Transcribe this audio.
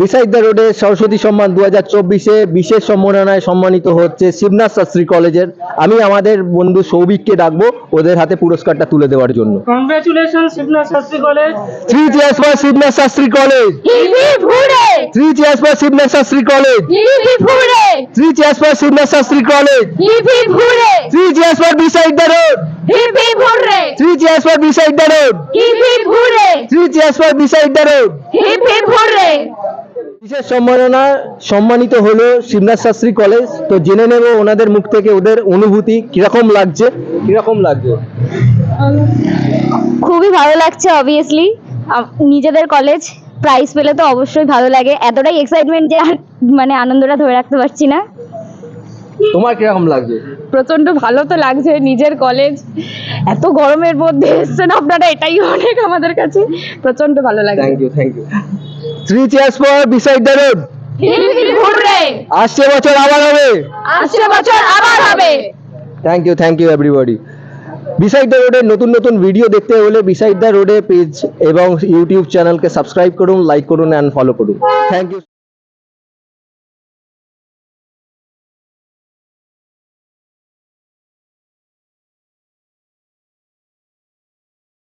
Beside the রোডে সরস্বতী সম্মান দু হাজার চব্বিশে বিশেষ সম্মাননায় সম্মানিত হচ্ছে শিবনাথ শাস্ত্রী কলেজের আমি আমাদের বন্ধু সৌভিককে ডাকবো ওদের হাতে পুরস্কারটা তুলে দেওয়ার জন্য congratulation Shibnath Shastri college three cheers for Shibnath Shastri college three cheers for Shibnath Shastri college three cheers for Shibnath Shastri college hip hip three cheers for beside the road three cheers for beside the road three cheers for beside the road বিশেষ সম্মাননা সম্মানিত হলো Shibnath Shastri college. তো জেনে নেব ওনাদের মুখ থেকে ওদের অনুভূতি কীরকম লাগছে? কীরকম লাগছে? খুবই ভালো লাগছে অবভিয়াসলি নিজেদের কলেজ প্রাইজ পেলে তো অবশ্যই ভালো লাগে। এতটাই এক্সাইটমেন্ট যে আর মানে আনন্দটা ধরে রাখতে পারছি না। তোমার কীরকম লাগছে? প্রচণ্ড ভালো তো লাগছে নিজের কলেজ। এত গরমের মধ্যে এসছেন আপনারা এটাই অনেক আমাদের কাছে। প্রচণ্ড ভালো লাগে thank you thank you three cheers for beside the road আসছে বছর আবার হবে। আসছে বছর আবার হবে। Thank you thank you everybody beside the রোডের নতুন নতুন ভিডিও দেখতে হলে বিসাইড দ্য রোডে পেজ এবং ইউটিউব চ্যানেলকে সাবস্ক্রাইব করুন লাইক করুন অ্যান্ড ফলো করুন। Thank you